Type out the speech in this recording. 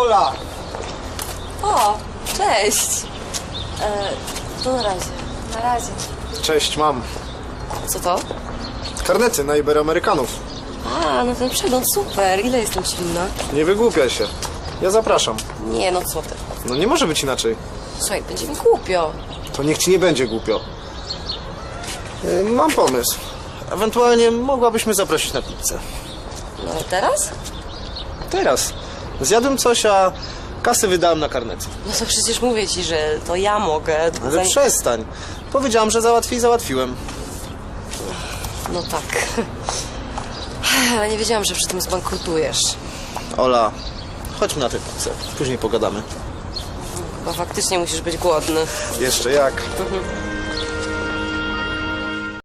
Ola! O, cześć. E, to na razie. Na razie. Cześć, mam. Co to? Karnety na Iberoamerykanów. A, no ten przegląd, super. Ile jestem silna? Nie wygłupiaj się. Ja zapraszam. Nie, no co ty. No nie może być inaczej. Słuchaj, będzie mi głupio. To niech ci nie będzie głupio. Y, Mam pomysł. Ewentualnie mogłabyśmy zaprosić na pizzę. No teraz? Teraz. Zjadłem coś, a kasy wydałem na karnety. No to przecież mówię ci, że to ja mogę. Ale Zanim- przestań. Powiedziałam, że załatwi i załatwiłem. No tak. Ale nie wiedziałam, że przy tym zbankrutujesz. Ola, chodźmy na tę pizzę. Później pogadamy. Chyba faktycznie musisz być głodny. Jeszcze jak? Mhm.